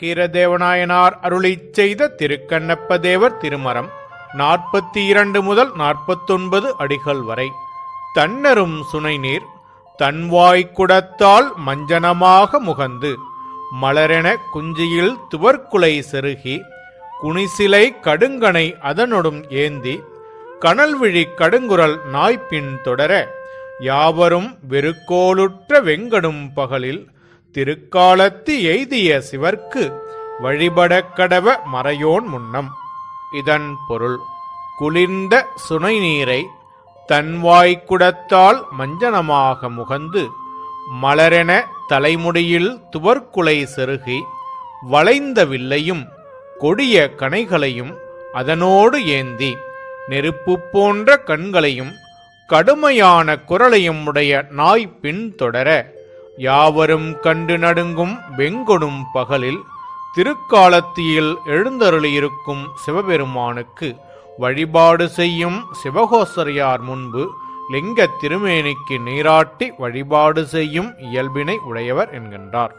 நக்கீரதேவநாயனார் அருளி செய்த திருக்கண்ணப்ப தேவர் திருமரம் நாற்பத்தி இரண்டு முதல் நாற்பத்தொன்பது அடிகள் வரை. தன்னரும் சுனைநீர் தன்வாய்க் குடத்தால் மஞ்சனமாக முகந்து மலரென குஞ்சியில் துவர்க்குலை செருகி குனிசிலை கடுங்கனை அதனொடும் ஏந்தி கனல்விழி கடுங்குரல் நாய்ப்பின் தொடர யாவரும் வெறுக்கோளுற்ற வெங்கடும் பகலில் திருக்காலத்து எய்திய சிவர்க்கு வழிபடக் கடவ மறையோன் முன்னம். இதன் பொருள் குளிர்ந்த சுனை நீரை தன்வாய்க்குடத்தால் மஞ்சனமாக முகந்து மலரென தலைமுடியில் துவர்க்குலை செருகி வளைந்த வில்லையும் கொடிய கனைகளையும் அதனோடு ஏந்தி நெருப்பு போன்ற கண்களையும் கடுமையான குரலையும் உடைய நாய் பின்தொடர யாவரும் கண்டு நடுங்கும் வெங்கொடும் பகலில் திருக்காலத்தியில் எழுந்தருளியிருக்கும் சிவபெருமானுக்கு வழிபாடு செய்யும் சிவகோசரியார் முன்பு லிங்க திருமேனிக்கு நீராட்டி வழிபாடு செய்யும் இயல்பினை உடையவர் என்கின்றார்.